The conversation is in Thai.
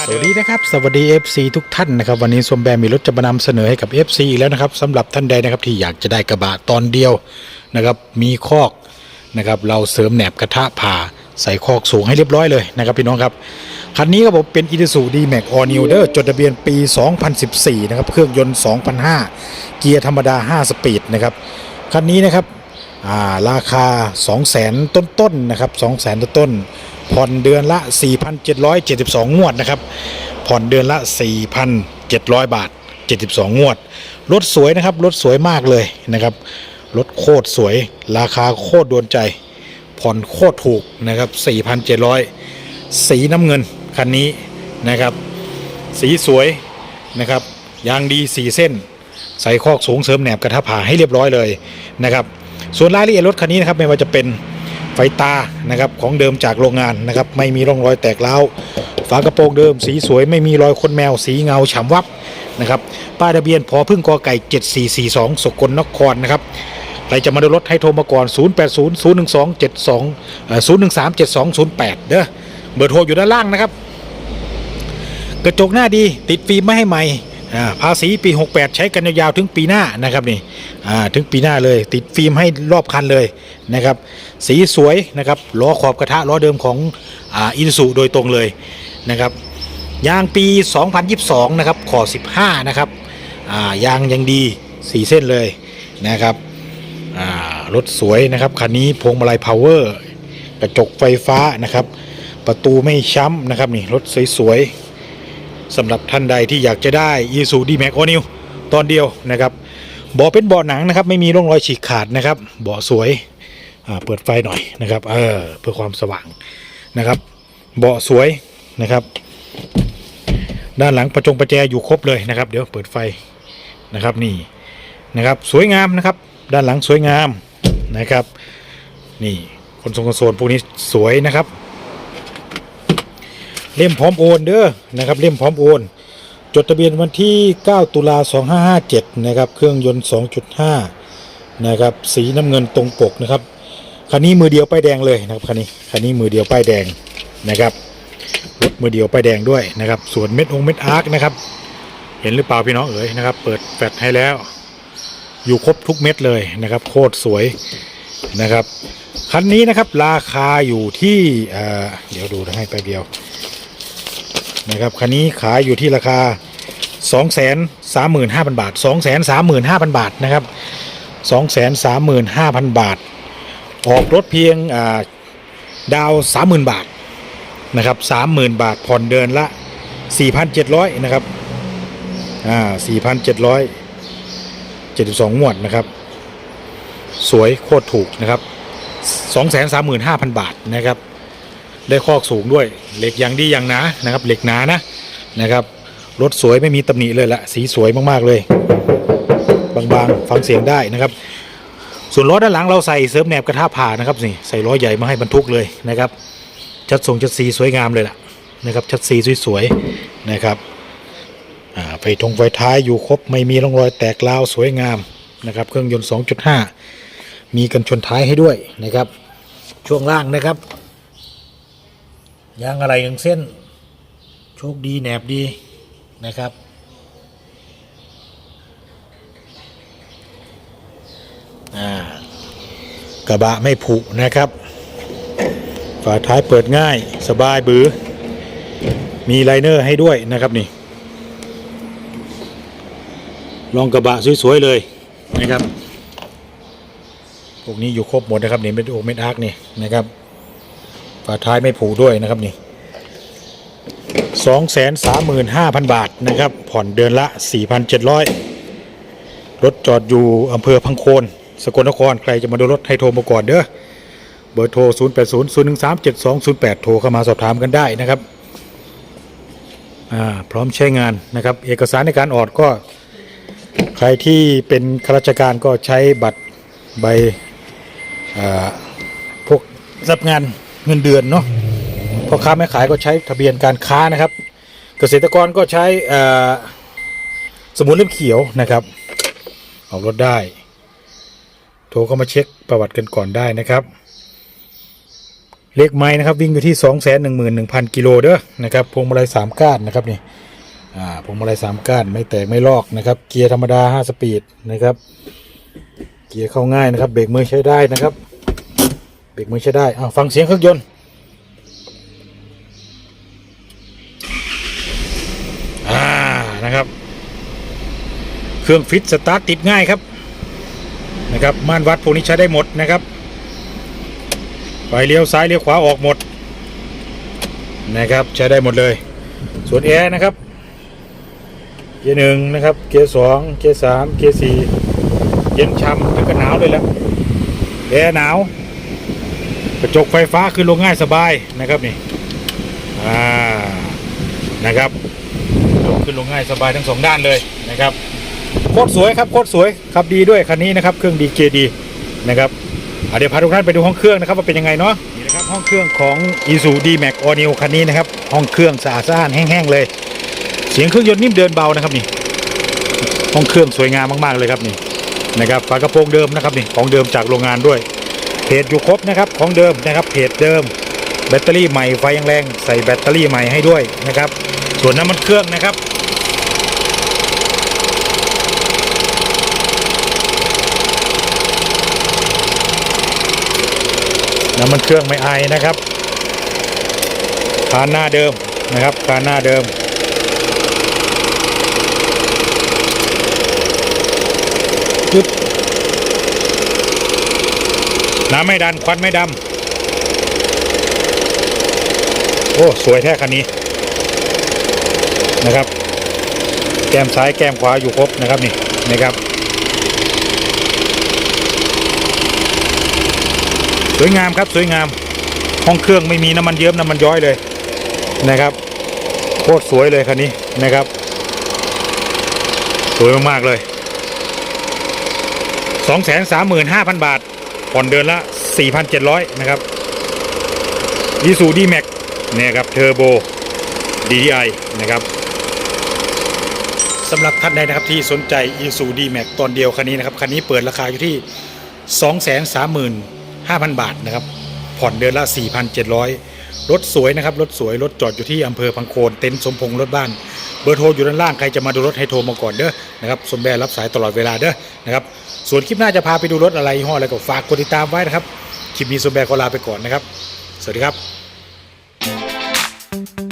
สวัสดีนะครับสวัสดี FC ทุกท่านนะครับวันนี้สมแบมีรถจะมานำเสนอให้กับ FC อีกแล้วนะครับสำหรับท่านใดนะครับที่อยากจะได้กระบะตอนเดียวนะครับมีคอกนะครับเราเสริมแหนบกระทะผ่าใส่คอกสูงให้เรียบร้อยเลยนะครับพี่น้องครับคันนี้ครับผมเป็น i s u d m a x All New เดอร์จดทะเบียนปี 2014 นะครับเครื่องยนต์2,500เกียร์ธรรมดา 5 สปีดนะครับคันนี้นะครับาราคา 200,000 ต้นๆนะครับ 200,000ต้นๆ ผ่อนเดือนละ 4,772 งวดนะครับ ผ่อนเดือนละ 4,700 บาท 72 งวด รถสวยนะครับ รถสวยมากเลยนะครับ รถโคตรสวย ราคาโคตรโดนใจ ผ่อนโคตรถูกนะครับ 4,700 สีน้ำเงินคันนี้นะครับ สีสวยนะครับยางดีสีเส้น ใส่คอกสูงเสริมแหนบกระทะผ่าให้เรียบร้อยเลยนะครับ ส่วนรายละเอียดรถคันนี้นะครับไม่ว่าจะเป็น ไฟตานะครับของเดิมจากโรงงานนะครับไม่มีร่องรอยแตกร้าวฝากระโปรงเดิมสีสวยไม่มีรอยคนแมวสีเงาฉ่ำวับนะครับป้ายทะเบียนพอพึ่งกอไก่ 7442 สกลนครนะครับใครจะมาดูรถให้โทรมาก่อน 080 012 72เอ่อ013 7208 เด้อเบอร์โทรอยู่ด้านล่างนะครับ กระจกหน้าดีติดฟิล์มไม่ให้ใหม่ ภาษีปี 68 ใช้กันยาวๆถึงปีหน้านะครับนี่ถึงปีหน้าเลย ติดฟิล์มให้รอบคันเลยนะครับ สีสวยนะครับล้อขอบกระทะล้อเดิมของอินสุโดยตรงเลยนะครับยางปี 2022 นะครับขอ15 นะครับยางยังดี 4 เส้นเลยนะครับรถสวยนะครับคันนี้พวงมาลัยพาวเวอร์กระจกไฟฟ้านะครับ ประตูไม่ช้ำนะครับนี่รถสวยๆ สำหรับท่านใดที่อยากจะได้ i s u d m a x o n e w ตอนเดียวนะครับเบาะเป็นเบาะหนังนะครับ ไม่มีร่องรอยฉีกขาดนะครับเบาะสวยอ่าเปิดไฟหน่อยนะครับเออเพื่อความสว่างนะครับเบาะสวยนะครับ ด้านหลังประจงประแจอยู่ครบเลยนะครับ เดี๋ยวเปิดไฟนะครับนี่นะครับสวยงามนะครับ ด้านหลังสวยงามนะครับ นี่คนทรงคอนโซลพวกนี้สวยนะครับ เล่มพร้อมโอนเด้อนะครับเล่มพร้อมโอน จดทะเบียนวันที่ 9 ตุลา2557 นะครับ เครื่องยนต์ 2.5 นะครับ สีน้ำเงินตรงปกนะครับคันนี้มือเดียวป้ายแดงเลยนะครับคันนี้คันนี้มือเดียวป้ายแดงนะครับรถมือเดียวป้ายแดงด้วยนะครับ ส่วนเม็ดองเม็ดอาร์คนะครับ เห็นหรือเปล่าพี่น้องเอ๋ยนะครับ เปิดแฟลชให้แล้ว อยู่ครบทุกเม็ดเลยนะครับ โคตรสวยนะครับคันนี้นะครับราคาอยู่ที่เอ่อเดี๋ยวดูให้แป๊บเดียว นะครับคันนี้ขายอยู่ที่ราคา 2 3 5 0 0 0 บาท 2 3 5 0 0 0 บาทนะครับ2 3 5 0 0 0 บาท ออกรถเพียงาดาว 30,000 บาทนะครับ30,000 บาทผ่อนเดือนละ 4,700 นะครับอ่า4,700 72งวดนะครับ สวยโคตรถูกนะครับ 235,000 บาทนะครับ ได้คอกสูงด้วย เหล็กอย่างดีอย่างหนานะครับ เหล็กหนานะนะครับรถสวยไม่มีตำหนิเลยละสีสวยมากๆเลย บางๆฟังเสียงได้นะครับ ส่วนล้อด้านหลังเราใส่เสริมแหนบกระทะผ่านะครับนี่ใส่ล้อใหญ่มาให้บรรทุกเลยนะครับชัดทรงชัดสีสวยงามเลยล่ะนะครับชัดสีสวยๆนะครับไฟทงไฟท้ายอยู่ครบไม่มีร่องรอยแตกร้าวสวยงามนะครับ เครื่องยนต์ 2.5 มีกันชนท้ายให้ด้วยนะครับ ช่วงล่างนะครับ ยางอะไรย่งเส้น โชคดีแหนบดีนะครับ กระบะไม่ผุนะครับ ฝาท้ายเปิดง่ายสบายบือ มีไลเนอร์ให้ด้วยนะครับนี่ ลองกระบะสวย ๆ เลยนะครับพวกนี้อยู่ครบหมดนะครับนี่เป็นโอเมนอาร์คนี่นะครับ ฝาท้ายไม่ผูด้วยนะครับนี่สองแสนสามหมื่นห้าพันบาทนะครับ ผ่อนเดือนละสี่พันเจ็ดร้อยรถจอดอยู่อำเภอพังโคน สกลนคร ใครจะมาดูรถให้โทรมาก่อนเด้อ เบอร์โทร 0 8 0 0 1 3 7 2 0 8 โทรเข้ามาสอบถามกันได้นะครับอ่าพร้อมใช้งานนะครับ เอกสารในการออดก็ ใครที่เป็นข้าราชการก็ใช้บัตรใบอ่าพวกรับงาน เงินเดือนเนาะพ่อค้าแม่ขายก็ใช้ทะเบียนการค้านะครับ เกษตรกรก็ใช้สมุดเล่มเขียวนะครับออกรถได้ โทรเข้ามาเช็คประวัติกันก่อนได้นะครับเลขไม้นะครับวิ่งอยู่ที่ 2 1 1 0 0 0กิโลเด้อนะครับพวงมาลัย3ก้านนะครับนี่อ่าพวงมาลัย3ก้านไม่แตกไม่ลอกนะครับ เกียร์ธรรมดา 5 สปีดนะครับ เกียร์เข้าง่ายนะครับ เบรกมือใช้ได้นะครับ กมือใช้ได้อ่าฟังเสียงเครื่องยนต์อ่านะครับ เครื่องฟิตสตาร์ทติดง่ายครับนะครับม่านวัดพวกนี้ใช้ได้หมดนะครับไฟเลี้ยวซ้ายเลี้ยวขวาออกหมดนะครับใช้ได้หมดเลย ส่วนแอร์นะครับ เกียร์หนึ่งนะครับ เกียร์สองเกียร์สามเกียร์สี่เย็นช่ำถึงกับหนาวเลยแล้วแอร์หนาว กระจกไฟฟ้าขึ้นลงง่ายสบายนะครับนี่อ่านะครับขึ้นลงง่ายสบายทั้งสองด้านเลยนะครับโคตรสวยครับโคตรสวยขับดีด้วยคันนี้นะครับเครื่องดีเจดีนะครับเดี๋ยวพาทุกท่านไปดูห้องเครื่องนะครับว่าเป็นยังไงเนาะนี่นะครับห้องเครื่องของ i s u d m a x All New คันนี้นะครับห้องเครื่องสะอาดสะอ้านแห้งๆเลย เสียงเครื่องยนต์นิ่มเดินเบานะครับนี่ห้องเครื่องสวยงามมากๆเลยครับนี่นะครับฝากระโปรงเดิมนะครับนี่ของเดิมจากโรงงานด้วย จอยู่ครบนะครับของเดิมนะครับเพจเดิม แบตเตอรี่ใหม่ไฟยังแรงใส่แบตเตอรี่ใหม่ให้ด้วยนะครับ ส่วนน้ำมันเครื่องนะครับน้ำมันเครื่องไม่ไอายนะครับคานหน้าเดิมนะครับคานหน้าเดิมปึ๊บ น้ำไม่ดันควันไม่ดำโอ้สวยแท้คันนี้นะครับ แก้มซ้ายแก้มขวาอยู่ครบนะครับนี่นะครับสวยงามครับสวยงามห้องเครื่องไม่มีน้ำมันเยิ้มน้ำมันย้อยเลยนะครับโคตรสวยเลยคันนี้นะครับ สวยมากๆเลย 235,000 บาท ผ่อนเดือนละ 4,700 นะครับยีสูดีแม็กเนี่ยครับเทอร์โบ DDI นะครับสำหรับท่านใดนะครับที่สนใจ i s u d m a x ตอนเดียวคันนี้นะครับ คันนี้เปิดราคาอยู่ที่ 235,000 บาทนะครับ ผ่อนเดือนละ 4,700 รถสวยนะครับ รถสวย รถจอดอยู่ที่อำเภอพังโคนเต็นท์สมพงษ์รถบ้าน เบอร์โทรอยู่ด้านล่างใครจะมาดูรถให้โทรมาก่อนเด้อนะครับสมแบรรับสายตลอดเวลาเด้อนะครับส่วนคลิปหน้าจะพาไปดูรถอะไรยี่ห้ออะไรก็ฝากกดติดตามไว้นะครับคลิปนี้สมแบรขอลาไปก่อนนะครับ สวัสดีครับ